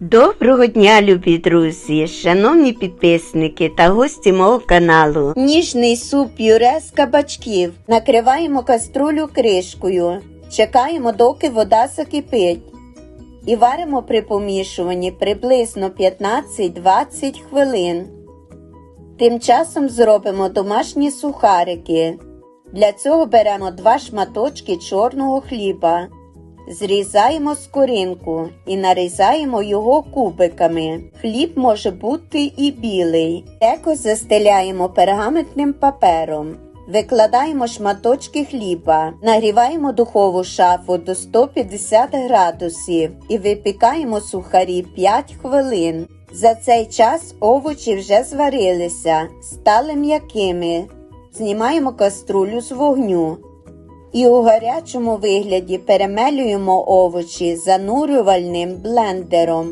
Доброго дня, любі друзі, шановні підписники та гості мого каналу. Ніжний суп пюре з кабачків. Накриваємо каструлю кришкою. Чекаємо, доки вода закипить. І варимо при помішуванні приблизно 15-20 хвилин. Тим часом зробимо домашні сухарики. Для цього беремо два шматочки чорного хліба. Зрізаємо скоринку і нарізаємо його кубиками. Хліб може бути і білий. Деко застеляємо пергаментним папером. Викладаємо шматочки хліба, нагріваємо духову шафу до 150 градусів і випікаємо сухарі 5 хвилин. За цей час овочі вже зварилися, стали м'якими. Знімаємо каструлю з вогню і у гарячому вигляді перемелюємо овочі занурювальним блендером.